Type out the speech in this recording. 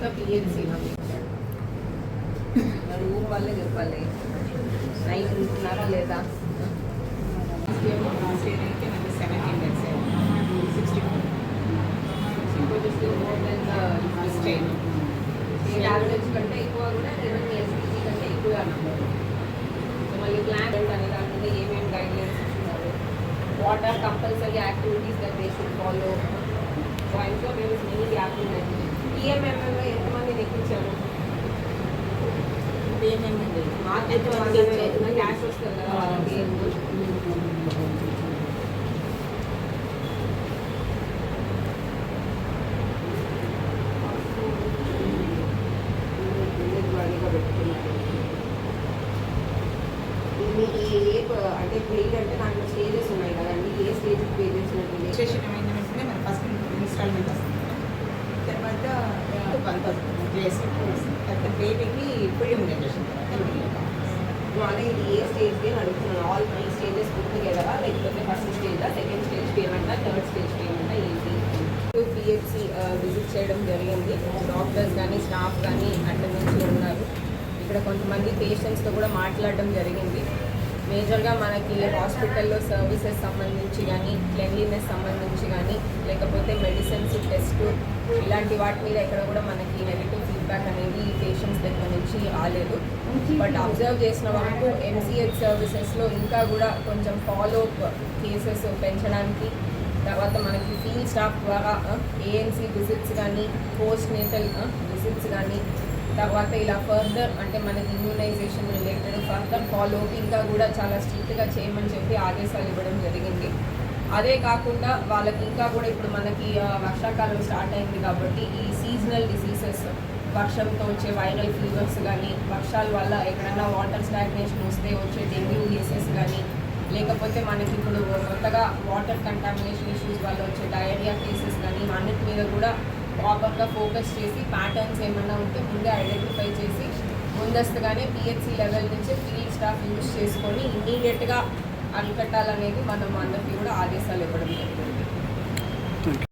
PLC పంపించాడు మరి ఊరు వాళ్ళే చెప్పాలి నైట్ ఉంటున్నారా లేదా లాస్ట్ ఇయర్ అయితే నాకు seventeen days sixty more than state state average కంటే ఎక్కువ కూడా ఈవెన్ ఎస్పీసీ కంటే ఎక్కువ అన్నారు సో మళ్ళీ ప్లాన్ అనే దాని మీద ఏమేమి గైడ్ లైన్స్ ఇస్తున్నారు what are compulsory activities that they should follow so I'm sure there is many activity ఈఎంఎంఎంలో అంటే పెయిడ్ అంటే దాంట్లో స్టేజెస్ ఉన్నాయి కదండి ఏ స్టేజ్ పే చేసినట్టు రిజిస్ట్రేషన్ అయిన వెంటనే మన ఫస్ట్ ఇన్స్టాల్మెంట్ వస్తుంది తర్వాత వన్ థౌసండ్ జిఎస్టీ తర్వాత బేబీకి ఫుల్ ఇమ్యునైజేషన్ అదే ఇది ఏ స్టేజ్ అని అడుగుతున్నాను. ఆల్ త్రీ స్టేజెస్ పూర్తి కదా లేకపోతే ఫస్ట్ స్టేజ్ సెకండ్ స్టేజ్ పేమెంటా థర్డ్ స్టేజ్ పేమెంటా ఏంటి పిహెచ్సి విజిట్ చేయడం జరిగింది. డాక్టర్స్ కానీ స్టాఫ్ కానీ అటెండెన్స్ ఉన్నారు. ఇక్కడ కొంతమంది పేషెంట్స్తో కూడా మాట్లాడడం జరిగింది. మేజర్గా మనకి హాస్పిటల్లో సర్వీసెస్ సంబంధించి కానీ క్లెన్లీనెస్ సంబంధించి కానీ లేకపోతే మెడిసిన్స్ టెస్ట్ ఇలాంటి వాటి మీద ఎక్కడ కూడా మనకి నెగిటివ్ ఫీడ్బ్యాక్ అనేది పేషెంట్స్ దగ్గర నుంచి రాలేదు. బట్ అబ్జర్వ్ చేసిన వరకు ఎంసీహెచ్ సర్వీసెస్లో ఇంకా కూడా కొంచెం ఫాలో అప్ కేసెస్ పెంచడానికి తర్వాత మనకి ఫీల్డ్ స్టాఫ్ ద్వారా ఏఎన్సీ విజిట్స్ కానీ పోస్ట్ నేటల్ విజిట్స్ కానీ తర్వాత ఇలా ఫర్దర్ అంటే మనకి immunization related further follow up ఇంకా కూడా చాలా స్ట్రిక్ట్గా చేయమని చెప్పి ఆదేశాలు ఇవ్వడం జరిగింది. అదే కాకుండా వాళ్ళకి ఇంకా కూడా ఇప్పుడు మనకి వర్షాకాలం స్టార్ట్ అయింది కాబట్టి ఈ సీజనల్ డిసీజెస్ వర్షంతో వచ్చే వైరల్ ఫీవర్స్ కానీ వర్షాల వల్ల ఎక్కడైనా వాటర్ స్టాగ్నేషన్ వస్తే వచ్చే డెంగ్యూ కేసెస్ కానీ లేకపోతే మనకి ఇప్పుడు కొత్తగా వాటర్ కంటామినేషన్ ఇష్యూస్ వల్ల వచ్చే డయేరియా కేసెస్ కానీ అన్నిటి మీద కూడా ప్రాపర్గా ఫోకస్ చేసి ప్యాటర్న్స్ ఏమైనా ఉంటే ముందే ఐడెంటిఫై చేసి ముందస్తుగానే పిహెచ్సి లెవెల్ నుంచి ఫీల్డ్ స్టాఫ్ యూజ్ చేసుకొని ఇమీడియట్గా అరికట్టాలనేది మనం అందరికీ కూడా ఆదేశాలు ఇవ్వడం జరిగింది